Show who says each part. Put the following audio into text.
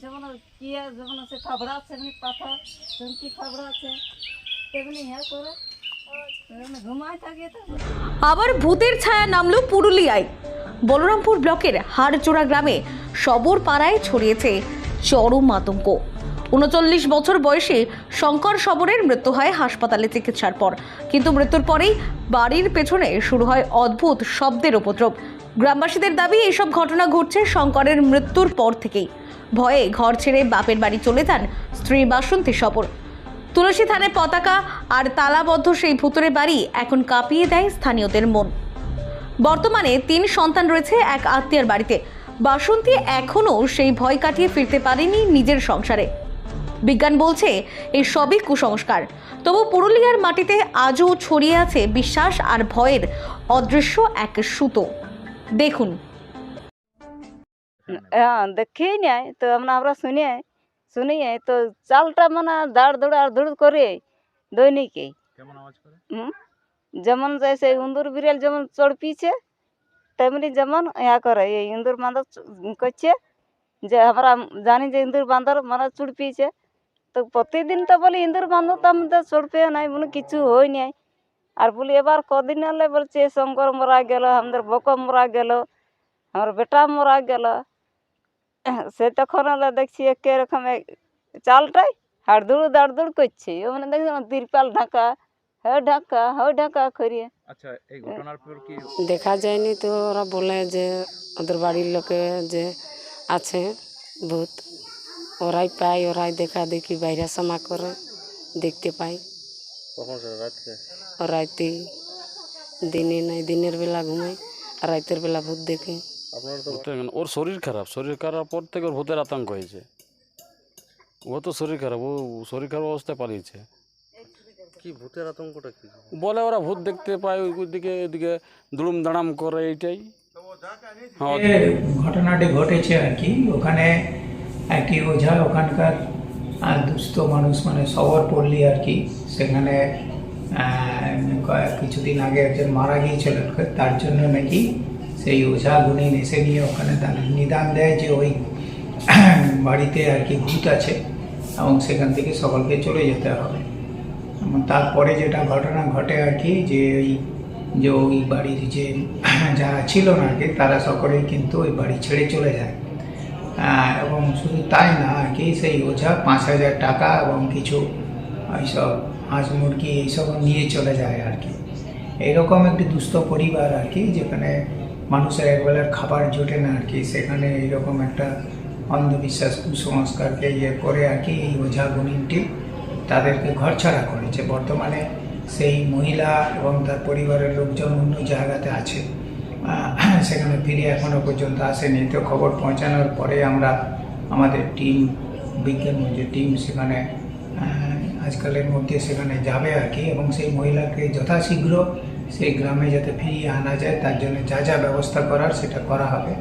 Speaker 1: যেমন কিয়া যেমন আছে খাবড়া আছে, এমনি পাথর, যেমন খাবড়া আছে, তেমনি হ্যাঁ করে। ঘুমায় থাকে
Speaker 2: আবার ভূতের ছায়া নামলো পুরুলিয়ায়। বলরামপুর ব্লকের হাড়চোড়া গ্রামে সবর পাড়ায় ছড়িয়েছে চরম আতঙ্ক। উনচল্লিশ বছর বয়সে শঙ্কর সবরের মৃত্যু হয় হাসপাতালে চিকিৎসার পর। কিন্তু মৃত্যুর পরেই বাড়ির পেছনে শুরু হয় অদ্ভুত শব্দের উপদ্রব। গ্রামবাসীদের দাবি এইসব ঘটনা ঘটছে শঙ্করের মৃত্যুর পর থেকেই। ভয়ে ঘর ছেড়ে বাপের বাড়ি চলে যান স্ত্রী বাসন্তী সবর। তুলসী থানে পতাকা আর তালাবদ্ধ সেই ভুতুরে বাড়ি এখন কাঁপিয়ে দেয় স্থানীয়দের মন। বর্তমানে তিন সন্তান রয়েছে এক আত্মীয়ার বাড়িতে। বাসন্তী এখনও সেই ভয় কাটিয়ে ফিরতে পারেনি নিজের সংসারে। বিজ্ঞান বলছে এই সবই কুসংস্কার। তবু পুরুলিয়ার মাটিতে আজও ছড়িয়ে আছে বিশ্বাস আর ভয়ের অদৃশ্য এক সুতো। দেখুন।
Speaker 1: হ্যাঁ দেখেই নাই তো আমরা আমরা শুনি শুনি তো চালটা মানে দাঁড় দৌড় আর দৌড় করে দৈনিকই
Speaker 3: কেমন আওয়াজ করে?
Speaker 1: হুম? যেমন যায় সেই ইন্দুর বিড়াল যেমন চড়পিছে তেমনি যেমন ইয়া করে এই ইন্দুর বান্দর চ- করছে যে আমরা জানি যে ইন্দুর বান্দর মানে চুড়পিছে তো প্রতিদিন তো বলি ইন্দুর বান্দর তো আমাদের চড়পে নাই মানে কিছু হয় নাই। আর বলি এবার কদিন হলে বলছে শঙ্কর মরা গেল আমাদের বক মরা গেল আমার বেটা মরা গেল। সে তখন হলে দেখছি একে রকম চালটাই হাড়দুড় দাড়দুড় করছে। ও মানে দেখছি তিরপাল ঢাকা হ্যাঁ ঢাকা হ্যাঁ ঢাকা করিয়ে।
Speaker 3: আচ্ছা এই ঘটনার পর কি
Speaker 4: দেখা যায়নি তো ওরা বলে যে ওদের বাড়ির লোকে যে আছে ভূত। ওরাই পায় ওরাই দেখা দেখি বাইরে সমা করে দেখতে পাই রাতে দিনে নাই দিনের বেলা ঘুমাই আর রাতের বেলা ভূত দেখে?
Speaker 5: ওর শরীর খারাপ শরীর খারাপ পর থেকে ওর ভূতের আতঙ্ক হয়েছে। ও তো শরীর খারাপ ও শরীর খারাপ অবস্থায় পালিয়েছে।
Speaker 3: কি ভূতের আতঙ্কটা কি?
Speaker 5: বলে ওরা ভূত দেখতে পায় ওই দিকে এদিকে দুড়ুম দাঁড়াম করে এইটাই। হ্যাঁ
Speaker 6: ঘটনাটি ঘটেছে আর কি ওখানে একটি ওঝা ওখানকার দুস্থ মানুষ মানে সবর পল্লী আর কি। সেখানে কিছুদিন আগে একজন মারা গিয়েছিলেন তার জন্য নাকি সেই ওঝা গুণী এসে নিয়ে ওখানে নিদান দেয় যে ওই বাড়িতে আর কি ভূত আছে এবং সেখান থেকে সকলকে চলে যেতে হবে। এবং তারপরে যেটা ঘটনা ঘটে আর কি, যে ওই যে ওই বাড়ির যে যারা ছিল না আর কি, তারা সকলেই কিন্তু ওই বাড়ি ছেড়ে চলে যায়। এবং শুধু তাই না আর কি সেই ওঝা পাঁচ হাজার টাকা এবং কিছু এইসব হাঁস মুরগি এইসব নিয়ে চলে যায় আর কি। এইরকম একটি দুস্থ পরিবার আর কি, যেখানে মানুষের একবেলার খাবার জোটে না আর কি, সেখানে এইরকম একটা অন্ধবিশ্বাস কুসংস্কারকে ইয়ে করে আর কি, এই ওঝা গুণিনটি তাদেরকে ঘরছাড়া করেছে। বর্তমানে সেই মহিলা এবং তার পরিবারের লোকজন অন্য জায়গাতে আছে। সেখানে ফিরে এখনও পর্যন্ত আসেনি। তো খবর পৌঁছানোর পরে আমরা আমাদের টিম বিজ্ঞান যে টিম সেখানে আজকালের মধ্যে সেখানে যাবে আর কি এবং সেই মহিলাকে যথাশীঘ্র সেই গ্রামে যাতে ফিরিয়ে আনা যায়, তার জন্য যা যা ব্যবস্থা করার সেটা করা হবে।